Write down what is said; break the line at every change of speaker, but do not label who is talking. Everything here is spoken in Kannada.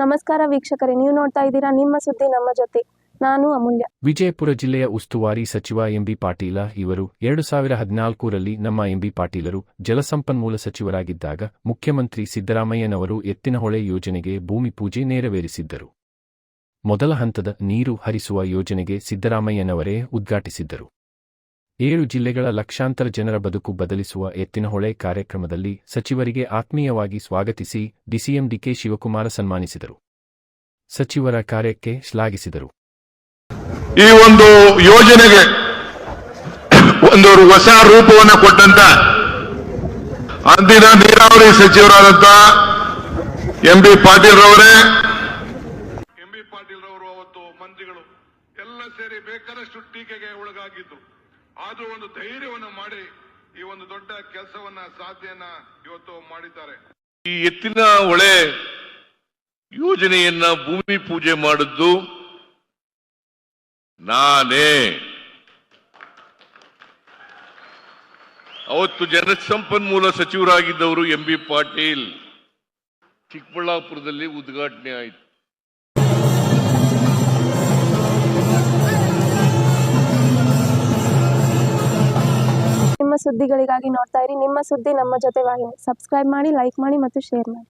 ನಮಸ್ಕಾರ ವೀಕ್ಷಕರೇ, ನೀವು ನೋಡ್ತಾ ಇದ್ದೀರಾ ನಿಮ್ಮ ಸುದ್ದಿ, ನಮ್ಮ ಜೊತೆ. ನಾನು ಅಮೂಲ್ಯ.
ವಿಜಯಪುರ ಜಿಲ್ಲೆಯ ಉಸ್ತುವಾರಿ ಸಚಿವ ಎಂಬಿ ಪಾಟೀಲ ಇವರು ಎರಡು ಸಾವಿರ ಹದಿನಾಲ್ಕರಲ್ಲಿ ನಮ್ಮ ಎಂಬಿ ಪಾಟೀಲರು ಜಲಸಂಪನ್ಮೂಲ ಸಚಿವರಾಗಿದ್ದಾಗ ಮುಖ್ಯಮಂತ್ರಿ ಸಿದ್ದರಾಮಯ್ಯನವರು ಎತ್ತಿನಹೊಳೆ ಯೋಜನೆಗೆ ಭೂಮಿ ಪೂಜೆ ನೆರವೇರಿಸಿದ್ದರು. ಮೊದಲ ಹಂತದ ನೀರು ಹರಿಸುವ ಯೋಜನೆಗೆ ಸಿದ್ದರಾಮಯ್ಯನವರೇ ಉದ್ಘಾಟಿಸಿದ್ದರು. ಏಳು ಜಿಲ್ಲೆಗಳ ಲಕ್ಷಾಂತರ ಜನರ ಬದುಕು ಬದಲಿಸುವ ಎತ್ತಿನಹೊಳೆ ಕಾರ್ಯಕ್ರಮದಲ್ಲಿ ಸಚಿವರಿಗೆ ಆತ್ಮೀಯವಾಗಿ ಸ್ವಾಗತಿಸಿ ಡಿಸಿಎಂ ಡಿಕೆ ಶಿವಕುಮಾರ ಸನ್ಮಾನಿಸಿದರು. ಸಚಿವರ ಕಾರ್ಯಕ್ಕೆ ಶ್ಲಾಘಿಸಿದರು.
ಈ ಒಂದು ಯೋಜನೆಗೆ ಒಂದು ಹೊಸ ರೂಪವನ್ನು ಕೊಟ್ಟಂತ ಅಂದಿನ ನೀರಾವರಿ ಸಚಿವರಾದಂತ ಎಂ ಬಿ ಪಾಟೀಲ್ ರವರೇ, ಎಂ ಬಿ ಪಾಟೀಲ್ ರವರು ಅವತ್ತು ಮಂತ್ರಿಗಳು ಎಲ್ಲ ಸೇರಿ ಬೇಕಾದಷ್ಟು ಟೀಕೆಗೆ ಒಳಗಾಗಿದ್ದು ಆದ್ರೂ ಒಂದು ಧೈರ್ಯವನ್ನು ಮಾಡಿ ಈ ಒಂದು ದೊಡ್ಡ ಕೆಲಸವನ್ನ ಸಾಧ್ಯನ ಇವತ್ತು ಮಾಡಿದ್ದಾರೆ.
ಈ ಎತ್ತಿನ ಹೊಳೆ ಯೋಜನೆಯನ್ನ ಭೂಮಿ ಪೂಜೆ ಮಾಡಿದ್ದು ನಾನೇ. ಅವತ್ತು ಜನಸಂಪನ್ಮೂಲ ಸಚಿವರಾಗಿದ್ದವರು ಎಂ ಬಿ ಪಾಟೀಲ್ ಚಿಕ್ಕಬಳ್ಳಾಪುರದಲ್ಲಿ ಉದ್ಘಾಟನೆ ಆಯಿತು.
ಸುದ್ದಿಗಳಿಗಾಗಿ ನೋಡ್ತಾ ಇರಿ. ನಿಮ್ಮ ಸುದ್ದಿ ನಮ್ಮ ಜೊತೆ ವಾಹಿನಿ. ಸಬ್ಸ್ಕ್ರೈಬ್ ಮಾಡಿ ಲೈಕ್ ಮಾಡಿ ಮತ್ತು ಶೇರ್ ಮಾಡಿ.